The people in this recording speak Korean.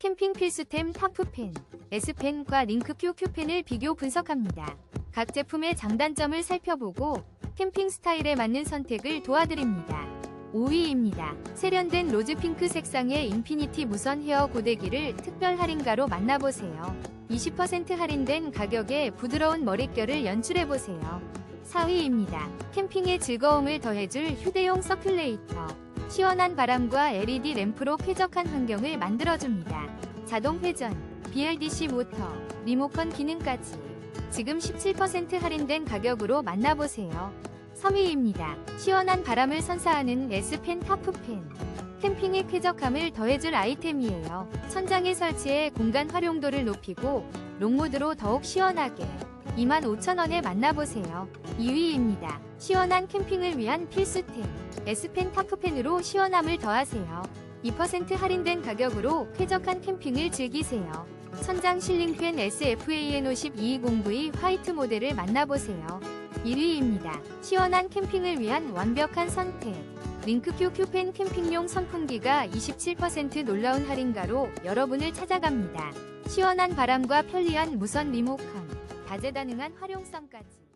캠핑 필수템 타프펜, S펜과 링크 QQ펜을 비교 분석합니다. 각 제품의 장단점을 살펴보고 캠핑 스타일에 맞는 선택을 도와드립니다. 5위입니다. 세련된 로즈 핑크 색상의 인피니티 무선 헤어 고데기를 특별 할인가로 만나보세요. 20% 할인된 가격에 부드러운 머릿결을 연출해보세요. 4위입니다. 캠핑의 즐거움을 더해줄 휴대용 서큘레이터. 시원한 바람과 LED 램프로 쾌적한 환경을 만들어줍니다. 자동 회전, BLDC 모터, 리모컨 기능까지. 지금 17% 할인된 가격으로 만나보세요. 3위입니다. 시원한 바람을 선사하는 S펜 타프펜. 캠핑의 쾌적함을 더해줄 아이템이에요. 천장에 설치해 공간 활용도를 높이고 롱모드로 더욱 시원하게 25,000원에 만나보세요. 2위입니다. 시원한 캠핑을 위한 필수템. S펜 타프펜으로 시원함을 더하세요. 2% 할인된 가격으로 쾌적한 캠핑을 즐기세요. 천장 실링팬 SFAN50220V 화이트 모델을 만나보세요. 1위입니다. 시원한 캠핑을 위한 완벽한 선택. 링크큐 큐펜 캠핑용 선풍기가 27% 놀라운 할인가로 여러분을 찾아갑니다. 시원한 바람과 편리한 무선 리모컨, 다재다능한 활용성까지.